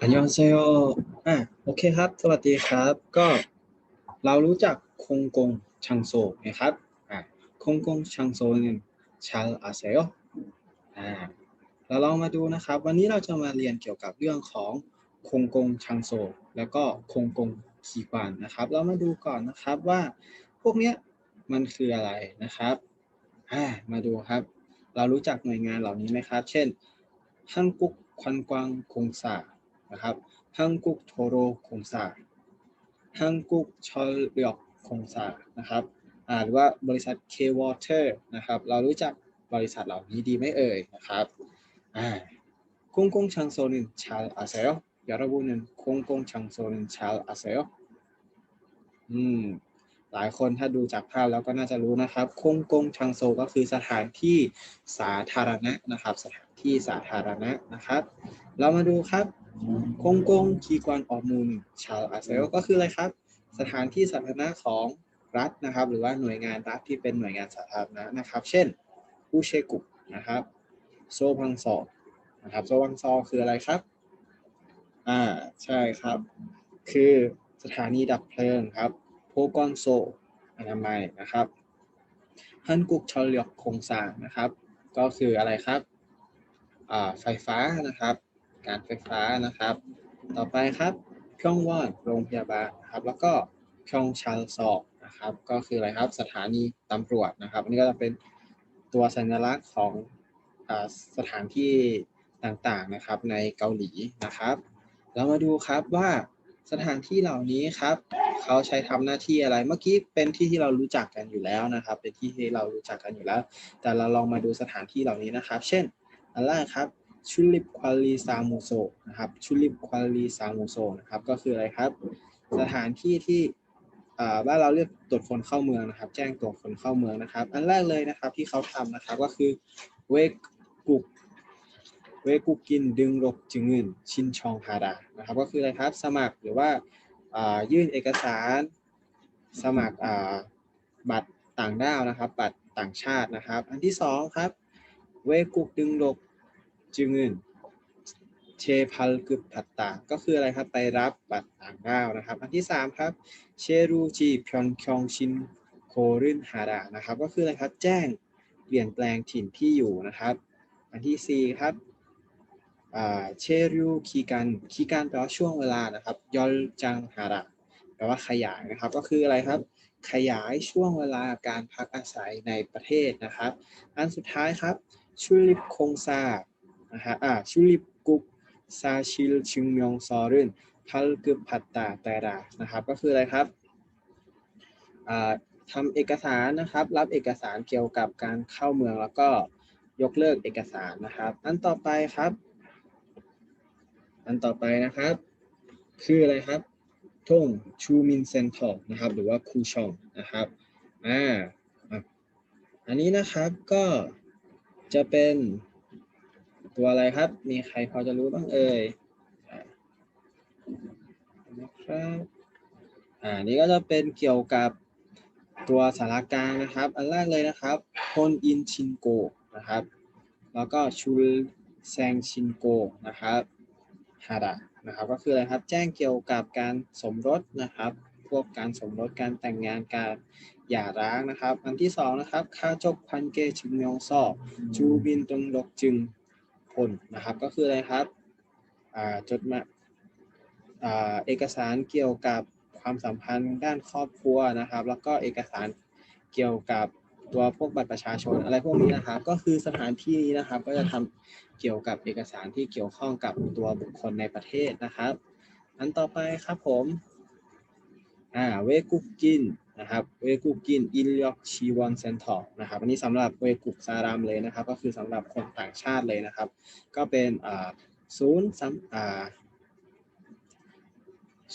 อันยองเซโออะโอเคครับ สวัสดีครับ ก็เรารู้จักคงกงชังโซไหมครับ อะคงกงชังโซนึงชาอาเซโออ่าเราลองมาดูนะครับ วันนี้เราจะมาเรียนเกี่ยวกับเรื่องของคงกงชังโซ แล้วก็คงกงคีกวานนะครับ เรามาดูก่อนนะครับว่าพวกเนี้ยมันคืออะไรนะครับ อ่า มาดูครับ เรารู้จักหน่วยงานเหล่านี้ไหมครับ เช่นฮังกุกควันกวางคงซา นะครับฮังกุกโทโรคงซาฮังกุกชอลเลียกคงซานะครับอ่าหรือว่าบริษัท K-Water นะครับ เรารู้จักบริษัทเหล่านี้ดีไหมเอ่ยนะครับอ่า공공장소는 잘 아세요? 여러분은 공공장소는 잘 아세요? อืม หลายคนถ้าดูจากภาพแล้วก็น่าจะรู้นะครับคงกงชังโซก็คือสถานที่สาธารณะนะครับ สถานที่สาธารณะนะครับ เรามาดูครับ คงกงคีกวนออกมูลชาวอาเซลก็คืออะไรครับ สถานที่สาธารณะของรัฐนะครับ หรือว่าหน่วยงานรัฐที่เป็นหน่วยงานสาธารณะนะครับ เช่นอูเชกุนะครับ โซพังซอนะครับ โซพังซอคืออะไรครับ อ่าใช่ครับ คือสถานีดับเพลิงครับโพกอนโซอนามัยนะครับฮันกุกชอลยอกคงสางนะครับ ก็คืออะไรครับ อ่าไฟฟ้านะครับ การไฟฟ้านะครับ ต่อไปครับพยองวอนโรงพยาบาลครับ แล้วก็พยองชัลซอกนะครับ ก็คืออะไรครับสถานีตำรวจนะครับอันนี้ก็จะเป็นตัวสัญลักษณ์ของอสถานที่ต่างๆนะครับในเกาหลีนะครับ เรามาดูครับว่าสถานที่เหล่านี้ครับ เขาใช้ทำหน้าที่อะไรเมื่อกี้เป็นที่ที่เรารู้จักกันอยู่แล้วนะครับ เป็นที่ที่เรารู้จักกันอยู่แล้ว แต่เราลองมาดูสถานที่เหล่านี้นะครับ เช่นอันแรกครับ ชุลิปควาลีซามูโซนะครับชุลิปควาลีซามูโซนะครับก็คืออะไรครับ สถานที่ที่บ้านเราเรียกตรวจคนเข้าเมืองนะครับ แจ้งตรวจคนเข้าเมืองนะครับ อันแรกเลยนะครับที่เขาทำนะครับก็คือเวกุกเวกุกินดึงรกจึงเงินชินชองฮาดานะครับ ก็คืออะไรครับสมัครหรือว่ายื่นเอกสารสมัครบัตรต่างด้าวนะครับ บัตรต่างชาตินะครับ อันที่สองครับเวกุกดึงรก จึงเงินเชพัลกึบผัตตา ก็คืออะไรครับ ไปรับบัตรต่างด้าวนะครับ อันที่สามครับ เชรูจีพยองคยองชินโครินฮาดานะครับ ก็คืออะไรครับ แจ้งเปลี่ยนแปลงถิ่นที่อยู่นะครับ อันที่สี่ครับเชรูคีกันคีกันแปลว่าช่วงเวลานะครับ ยอลจังฮาระแปลว่าขยายนะครับ ก็คืออะไรครับ ขยายช่วงเวลาการพักอาศัยในประเทศนะครับ อันสุดท้ายครับชุลิปคงซา นะฮะอ่าชุลิปกุกซาชิลชิงมยองซอรึนพัลกึบพัตตาแต่ดานะครับ ก็คืออะไรครับอ่าทำเอกสารนะครับ รับเอกสารเกี่ยวกับการเข้าเมืองแล้วก็ยกเลิกเอกสารนะครับ อันต่อไปครับ อันต่อไปนะครับ คืออะไรครับทงชูมินเซนทอร์นะครับ หรือว่าคูชองนะครับอ่าอะอันนี้นะครับก็จะเป็น ตัวอะไรครับ มีใครพอจะรู้บ้างเอ่ยอะนะครับอ่านี่ก็จะเป็นเกี่ยวกับตัวสารกลางนะครับ อันแรกเลยนะครับพนอินชินโกนะครับ แล้วก็ชูแซงชินโกนะครับฮาดะนะครับ ก็คืออะไรครับ แจ้งเกี่ยวกับการสมรสนะครับ พวกการสมรส การแต่งงาน การหย่าร้างนะครับ อันที่สองนะครับ คาจกพันเกชิมยองซอจูบินตรงลกจึง ลนะครับ ก็คืออะไรครับจดหมายเอกสารเกี่ยวกับความสัมพันธ์ด้านครอบครัวนะครับ แล้วก็เอกสารเกี่ยวกับตัวพวกบัตรประชาชนอะไรพวกนี้นะครับ ก็คือสถานที่นี้นะครับ ก็จะทำเกี่ยวกับเอกสารที่เกี่ยวข้องกับตัวบุคคลในประเทศนะครับ อันต่อไปครับผมอ่าเวกุกกิน นะครับเวกุกินอินยอกชีวอนเซนทอร์นะครับอันนี้สำหรับเวกุกซารามเลยนะครับ ก็คือสำหรับคนต่างชาติเลยนะครับ ก็เป็นอ่าศูนย์สำอ่า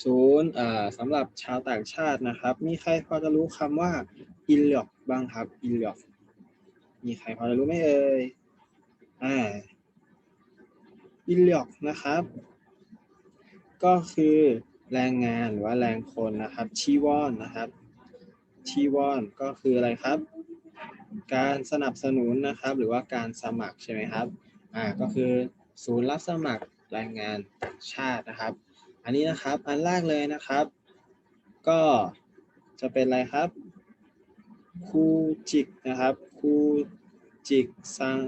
ศูนย์อ่าสำหรับชาวต่างชาตินะครับ มีใครพอจะรู้คำว่าอินยอกบ้างครับอินยอกมีใครพอจะรู้ไหมเอ่ยอ่าอินเลียกนะครับ ก็คือแรงงานหรือว่าแรงคนนะครับชีวอนนะครับ ชีวอนก็คืออะไรครับ การสนับสนุนนะครับ หรือว่าการสมัครใช่ไหมครับอ่าก็คือศูนย์รับสมัครแรงงานชาตินะครับ อันนี้นะครับอันแรกเลยนะครับ ก็จะเป็นอะไรครับคูจิกนะครับคูจิกซัง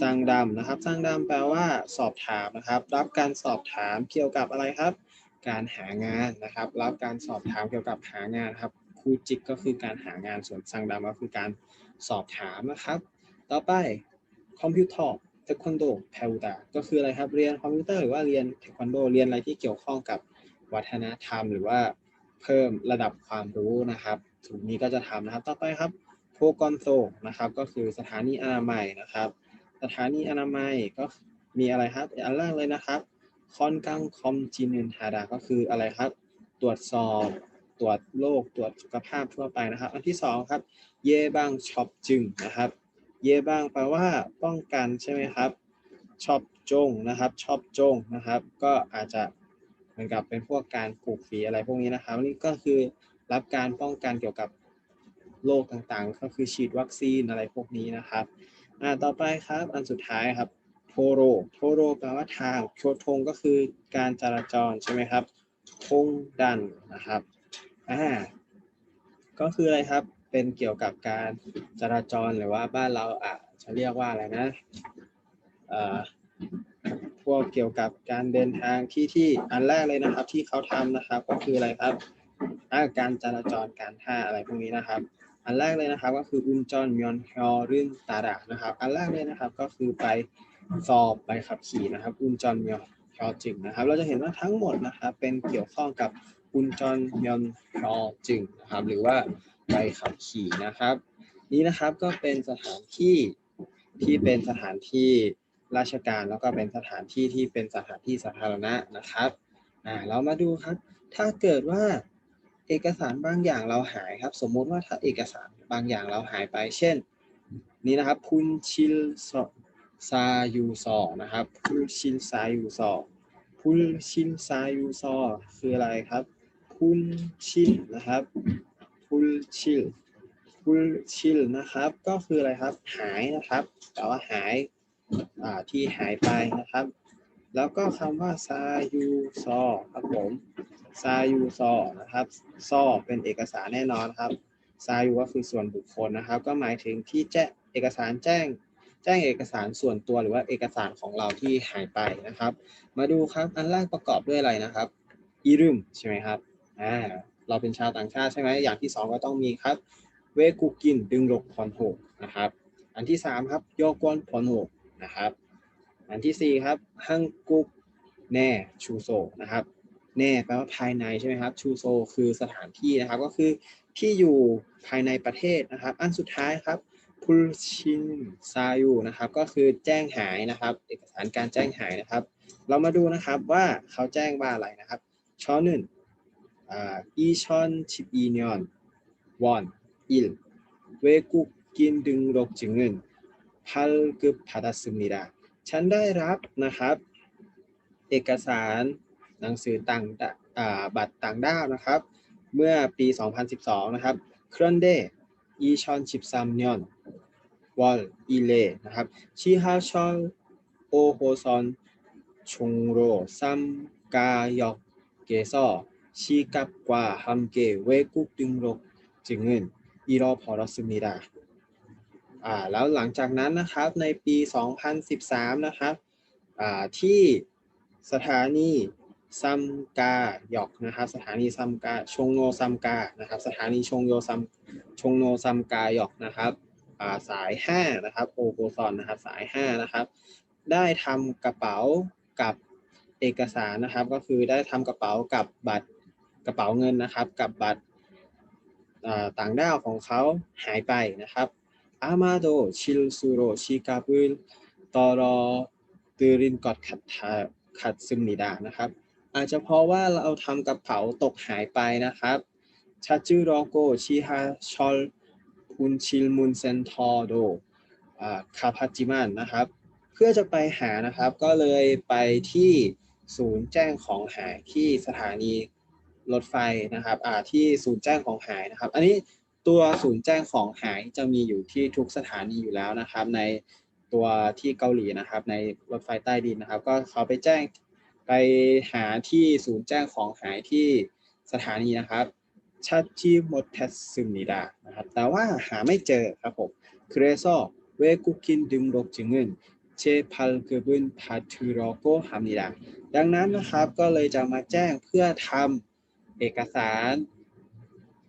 ซังดำนะครับซังดำแปลว่าสอบถามนะครับ รับการสอบถามเกี่ยวกับอะไรครับ การหางานนะครับ รับการสอบถามเกี่ยวกับหางานครับ คูจิกก็คือการหางานส่วนซังดำก็คือการสอบถามนะครับ ต่อไปคอมพิวเตอร์เทควันโดแพลดาก็คืออะไรครับเรียนคอมพิวเตอร์หรือว่าเรียนเทควันโดเรียนอะไรที่เกี่ยวข้องกับวัฒนธรรม หรือว่าเพิ่มระดับความรู้นะครับถุงนี้ก็จะทำนะครับ ต่อไปครับโพกอนโซนะครับ ก็คือสถานีอนามัยนะครับ สถานีอนามัยก็มีอะไรครับอันแรกเลยนะครับคอนกังคอมจินนฮาดาก็คืออะไรครับ ตรวจสอบ ตรวจโรคตรวจสุขภาพทั่วไปนะครับ อันที่สองครับเย่บ้างช็อปจึงนะครับ เย่บ้างแปลว่าป้องกันใช่ไหมครับชอบจงนะครับชอบจงนะครับ ก็อาจจะเหมือนกับเป็นพวกการผูกฝีอะไรพวกนี้นะครับนี่ก็คือรับการป้องกันเกี่ยวกับโรคต่างๆ ก็คือฉีดวัคซีนอะไรพวกนี้นะครับอ่าต่อไปครับอันสุดท้ายครับโทโรโทโรแปลว่าทางโชทงก็คือการจราจรใช่ไหมครับทงดันนะครับ อ่า ก็คืออะไรครับ เป็นเกี่ยวกับการจราจรหรือว่าบ้านเราอะจะเรียกว่าอะไรนะเอ่อพวกเกี่ยวกับการเดินทางที่ที่อันแรกเลยนะครับ ที่เขาทำนะครับ ก็คืออะไรครับอ่าการจราจรการท่าอะไรพวกนี้นะครับ อันแรกเลยนะครับก็คืออุนจอนมยอนฮอรื่นตาดะนะครับ อันแรกเลยนะครับก็คือไปสอบใบขับขี่นะครับ อุนจอนมยอนฮอจึงนะครับ เราจะเห็นว่าทั้งหมดนะครับเป็นเกี่ยวข้องกับอุนจอนมยอน ฮอจึงนะครับ หรือว่าใบขับขี่นะครับ นี้นะครับก็เป็นสถานที่ที่เป็นสถานที่ราชการแล้วก็เป็นสถานที่ที่เป็นสถานที่สาธารณะนะครับอ่าเรามาดูครับ ถ้าเกิดว่าเอกสารบางอย่างเราหายครับ สมมุติว่าถ้าเอกสารบางอย่างเราหายไป เช่น นี่นะครับพุนชิลซายูซอนะครับพุนชิลซายูซอพุนชิลซายูซอคืออะไรครับ พุนชิลนะครับพุนชิลพุลชิลนะครับ ก็คืออะไรครับ หายนะครับแต่ว่าหายที่หายไปนะครับ แล้วก็คำว่าซายูซอครับผมซายูซอนะครับซอเป็นเอกสารแน่นอนครับซายูก็คือส่วนบุคคลนะครับ ก็หมายถึงที่แจ้งเอกสารแจ้งแจ้งเอกสารส่วนตัวหรือว่าเอกสารของเราที่หายไปนะครับ มาดูครับ อันแรกประกอบด้วยอะไรนะครับอีรึมใช่ไหมครับ อ่าเราเป็นชาวต่างชาติใช่ไหมอย่างที่สองก็ต้องมีครับ เวกุกินดึงหลกพรหกนะครับ อันที่สามครับโยกวนพรหกนะครับ อันที่สี่ครับฮังกุกแน่ชูโซนะครับแน่แปลว่าภายในใช่ไหมครับชูโซคือสถานที่นะครับ ก็คือที่อยู่ภายในประเทศนะครับ อันสุดท้ายครับพุลชินซายูนะครับ ก็คือแจ้งหายนะครับ เอกสารการแจ้งหายนะครับ เรามาดูนะครับว่าเขาแจ้งว่าอะไรนะครับช้อหนึ่ง อ่าอีชอนชิบีเนียนวอน 1. 외국인 등록 증은 발급받았습니다. ฉันได้รับนะครับ เอกสารหนังสือต่างดาอ่าบัตรต่างด้าวนะครับ เมื่อปี 2012 นะครับเครนเดอีชอน13년วอลอีเลนะครับชิฮาชอนโอโฮซอน ชงโรซัมกายอกเกซอชิกับกว่าฮัมเกเวกุกดึงรกจึงเงินอีรอพอรสึมิดาอ่าแล้วหลังจากนั้นนะครับในปี 2013 นะครับอ่าที่สถานีซัมกาหยอกนะครับสถานีซัมกาชงโนซัมกานะครับสถานีชงโยซัมชงโนซัมกาหยอกนะครับอ่าสาย 5 นะครับโอโกซอนนะครับสาย 5 นะครับ ได้ทำกระเป๋ากับเอกสารนะครับ ก็คือได้ทำกระเป๋ากับบัตร กระเป๋าเงินนะครับ กับบัตรต่างด้าวของเขาหายไปนะครับอามาโดชิลซูโรชิกาบุลตอรอตืรินกอดขัดขัดซึมนิดานะครับ อาจจะเพราะว่าเราทำกระเป๋าตกหายไปนะครับชาจูรอโกชิฮาชอลพุนชิลมุนเซนทอโดคาพาจิมันนะครับ เพื่อจะไปหานะครับก็เลยไปที่ศูนย์แจ้งของหายที่สถานี รถไฟนะครับอ่าที่ศูนย์แจ้งของหายนะครับ อันนี้ตัวศูนย์แจ้งของหายจะมีอยู่ที่ทุกสถานีอยู่แล้วนะครับ ใน ตัวที่เกาหลีนะครับ ในรถไฟใต้ดินนะครับ ก็เขาไปแจ้งไปหาที่ศูนย์แจ้งของหายที่สถานีนะครับชัดจีมดเทสซึมิดานะครับ แต่ว่าหาไม่เจอครับผม그래서외국인등록증은 제 발급은 받으려고 합니다. ดังนั้นนะครับก็เลยจะมาแจ้งเพื่อทำ เอกสาร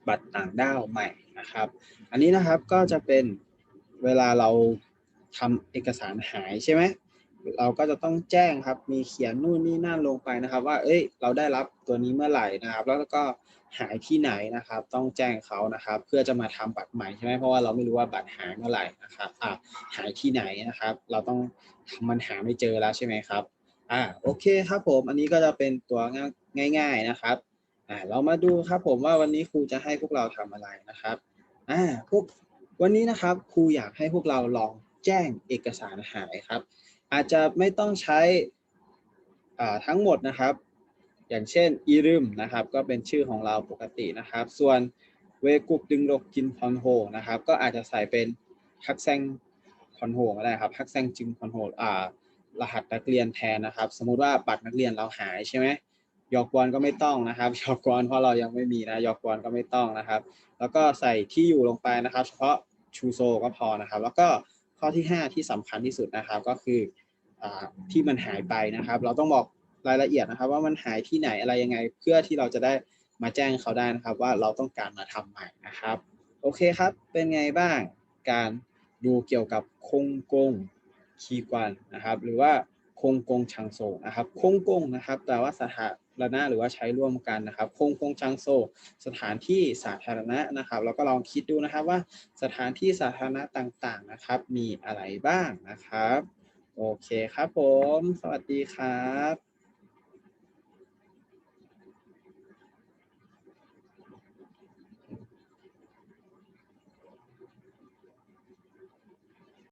บัตรต่างด้าวใหม่นะครับ อันนี้นะครับก็จะเป็นเวลาเราทำเอกสารหายใช่ไหมเราก็จะต้องแจ้งครับ มีเขียนนู่นนี่นั่นลงไปนะครับ ว่า เอ้ย เราได้รับตัวนี้เมื่อไหร่นะครับ แล้วก็หายที่ไหนนะครับ ต้องแจ้งเขานะครับ เพื่อจะมาทำบัตรใหม่ใช่ไหมเพราะว่าเราไม่รู้ว่าบัตรหายเมื่อไหร่นะครับอ่าหายที่ไหนนะครับ เราต้องมันหาไม่เจอแล้วใช่ไหมครับอ่าโอเคครับผม อันนี้ก็จะเป็นตัวง่ายๆนะครับ อ่าเรามาดูครับผมว่าวันนี้ครูจะให้พวกเราทำอะไรนะครับอ่าพวกวันนี้นะครับครูอยากให้พวกเราลองแจ้งเอกสารหายครับ อาจจะไม่ต้องใช้อ่าทั้งหมดนะครับ อย่างเช่นอีรึมนะครับ ก็เป็นชื่อของเราปกตินะครับ ส่วนเวกุกดึงโรกกินพอนโฮนะครับ ก็อาจจะใส่เป็นฮักแซงพอนโฮก็ได้ครับฮักแซงจึงพอนโฮอ่ารหัสนักเรียนแทนนะครับ สมมุติว่าบัตรนักเรียนเราหายใช่ไหม ยอกวนก็ไม่ต้องนะครับยอกวนเพราะเรายังไม่มีนะยอกวนก็ไม่ต้องนะครับ แล้วก็ใส่ที่อยู่ลงไปนะครับ เฉพาะชูโซก็พอนะครับ แล้วก็ข้อที่ 5 ที่สำคัญที่สุดนะครับก็คืออที่มันหายไปนะครับ เราต้องบอกรายละเอียดนะครับ ว่ามันหายที่ไหนอะไรยังไง เพื่อที่เราจะได้มาแจ้งเขาได้นะครับ ว่าเราต้องการมาทำใหม่นะครับ โอเคครับเป็นไงบ้างการดูเกี่ยวกับคงกงคีกวนนะครับ หรือว่าคงกงชังโซนะครับคงกงนะครับแปลว่าสถา นาหรือว่าใช้ร่วมกันนะครับคงกงชังโซ สถานที่สาธารณะนะครับแล้วก็ลองคิดดูนะครับว่าสถานที่สาธารณะต่างๆนะครับ มีอะไรบ้างนะครับ โอเคครับผม สวัสดีครับ